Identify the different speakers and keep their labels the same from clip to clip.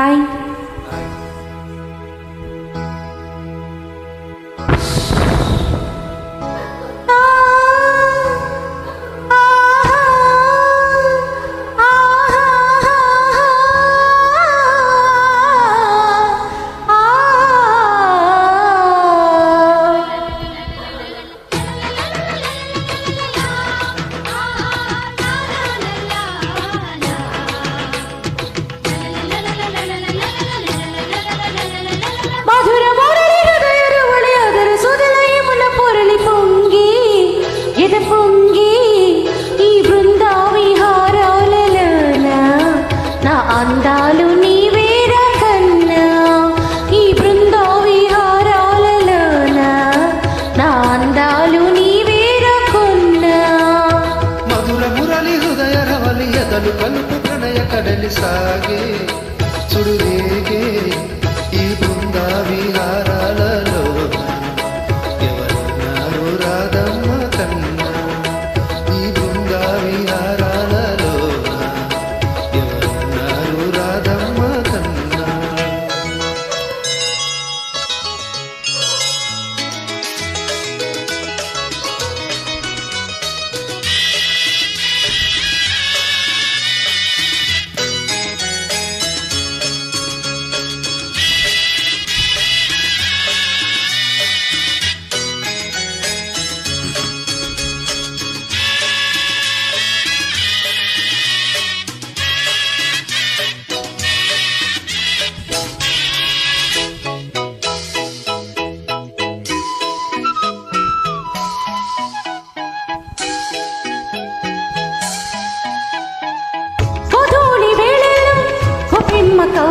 Speaker 1: Ai,
Speaker 2: লাগে চুড়ে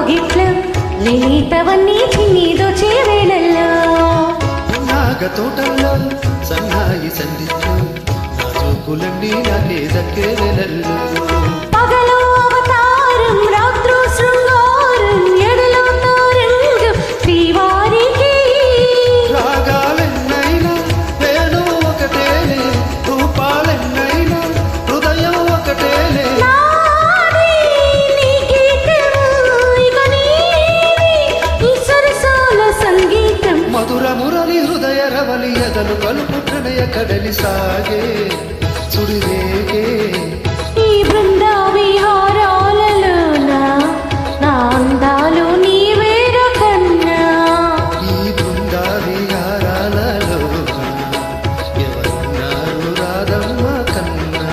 Speaker 2: కొప్పెమ్మ లేతవన్నీ చిన్నీదో చేవేళల్లో
Speaker 1: నాగ తోటల్లో సన్నాయి సంధించు నా చూపులన్నీ నాకే దక్కే వెలల్లో రవలి ఎదలు కలుపు ప్రణయ కడలి సాగే. చుడిరేగే
Speaker 2: ఈ బృందా విహారాలలోన? నా అందాలు నీవేర కన్నా
Speaker 1: ఈ బృందా విహారాలలో ఎవరున్నారు రాధమ్మ కన్నా?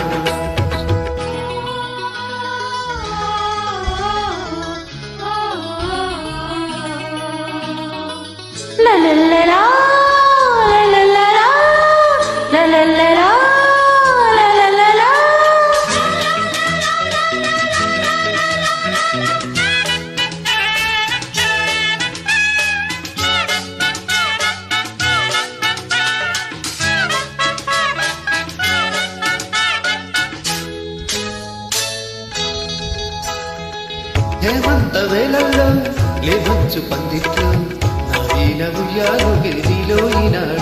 Speaker 1: హేమంత వేళల్లో లేవచ్చు పందిట్లు నా వీణ ఉయ్యాలు గిరిలో ఈనాడే.